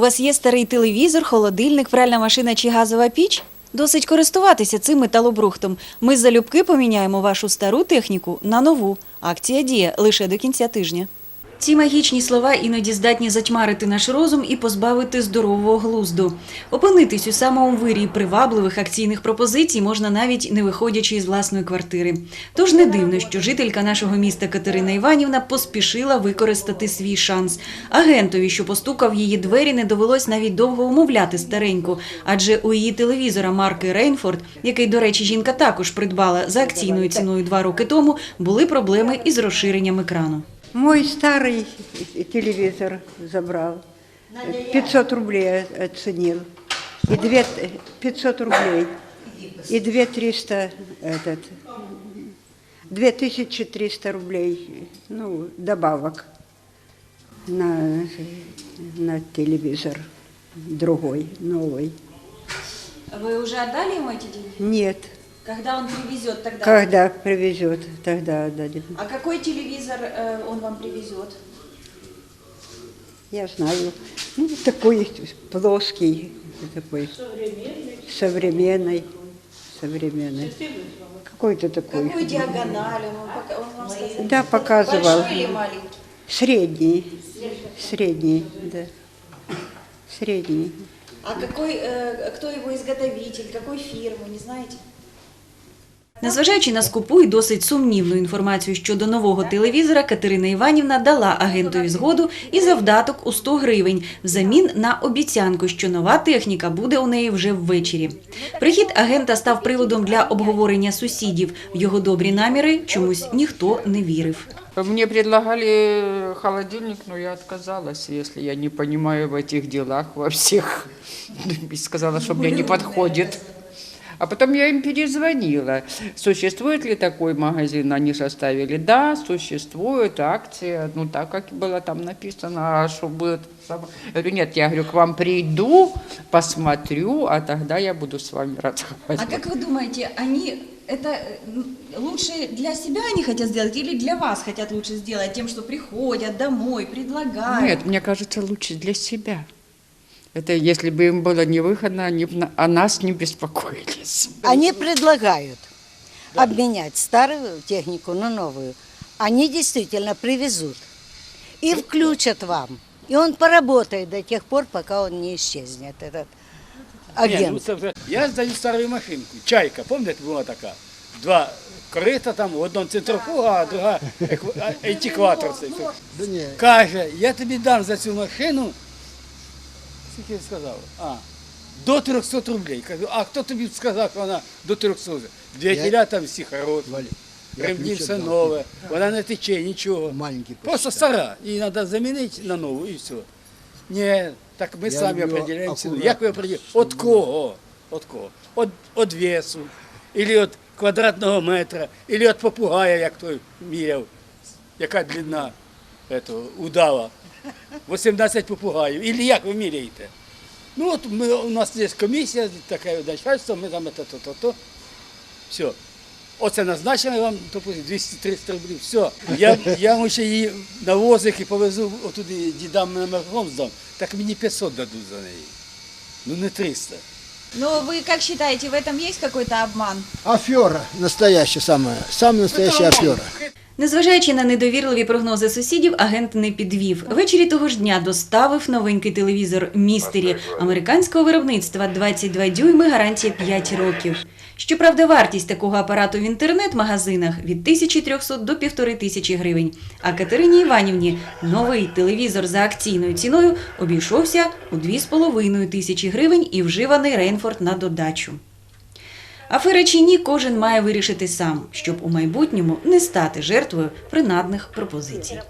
вас є старий телевізор, холодильник, пральна машина чи газова піч? Досить користуватися цим металобрухтом. Ми залюбки поміняємо вашу стару техніку на нову. Акція діє лише до кінця тижня. Ці магічні слова іноді здатні затьмарити наш розум і позбавити здорового глузду. Опинитись у самому вирії привабливих акційних пропозицій можна навіть не виходячи із власної квартири. Тож не дивно, що жителька нашого міста Катерина Іванівна поспішила використати свій шанс. Агентові, що постукав її двері, не довелось навіть довго умовляти стареньку, адже у її телевізора марки Рейнфорд, який, до речі, жінка також придбала за акційною ціною два роки тому, були проблеми із розширенням екрану. Мой старый телевизор забрал. 500 рублей оценил. И две, 500 рублей. И 2300 этот, 2300 рублей, ну, добавок на, на телевизор другой, новый. Вы уже отдали ему эти деньги? Нет, Когда он привезет тогда? когда привезет, тогда отдадим. А какой телевизор э, он вам привезет? Я знаю. Ну, такой плоский, такой современный, современный. Какой-то такой. Какую диагональ он, он вам сказал? Да, показывал. Большой или маленький? Средний, средний, да. Средний. А какой, э, кто его изготовитель, какой фирмы, не знаете? Незважаючи на скупу і досить сумнівну інформацію щодо нового телевізора, Катерина Іванівна дала агентові згоду і завдаток у 100 гривень взамін на обіцянку, що нова техніка буде у неї вже ввечері. Прихід агента став приводом для обговорення сусідів. В його добрі наміри чомусь ніхто не вірив. Мне предлагали холодильник, но я отказалась, если я не понимаю в этих делах во всех. Сказала, что мне не подходит. А потом я им перезвонила. Существует ли такой магазин? Они составили. Да, существует акция. Ну, так, как было там написано. А что будет? Я говорю, нет, я говорю, к вам приду, посмотрю, а тогда я буду с вами А разговаривать. как вы думаете, они это лучше для себя они хотят сделать или для вас хотят лучше сделать тем, что приходят домой, предлагают? Нет, мне кажется, лучше для себя. Это если бы им было невыходно, они бы на- о нас не беспокоились. Они предлагают обменять старую технику на новую. Они действительно привезут и включат вам. И он поработает до тех пор, пока он не исчезнет, этот Ні, ну агент. це вже. Я здаю стару машинку. Чайка, пам'ятаєте, була така? Два корита там, одна центрофуга, а друга еква- а, ентикватор. цей. Каже, я тобі дам за цю машину. Скільки я сказав? А, до 300 рублей. Кажу, а хто тобі сказав, що вона до 300? Двигателя там всі хороші. Ремні все нове, вона не тече, нічого. Маленький Просто стара. Її треба замінити на нову і все. Ні, так ми Я самі люблю определяємо ціну. акуратно. Як ви определяєте? От кого? От кого? От, от весу, або від квадратного метра, або від попугая, як той міряв, яка длина этого, удава. 18 попугаїв. Або як ви міряєте? Ну от ми, у нас є комісія, таке начальство, ми там то, то, то, то. Все. Оце назначено вам, допустим, 200-300 рублів. Все. Я, я вам ще її на возик і повезу отуди дідам на мерком здам, так мені 500 дадуть за неї. Ну не 300. Но вы как считаете, в этом есть какой-то обман? Афера настоящая самая, самая настоящая афера. Незважаючи на недовірливі прогнози сусідів, агент не підвів. Ввечері того ж дня доставив новенький телевізор Містері американського виробництва 22 дюйми, гарантія 5 років. Щоправда, вартість такого апарату в інтернет-магазинах від 1300 до 1500 гривень. А Катерині Іванівні новий телевізор за акційною ціною обійшовся у 2,5 тисячі гривень і вживаний Рейнфорд на додачу. Афера чи ні, кожен має вирішити сам, щоб у майбутньому не стати жертвою принадних пропозицій.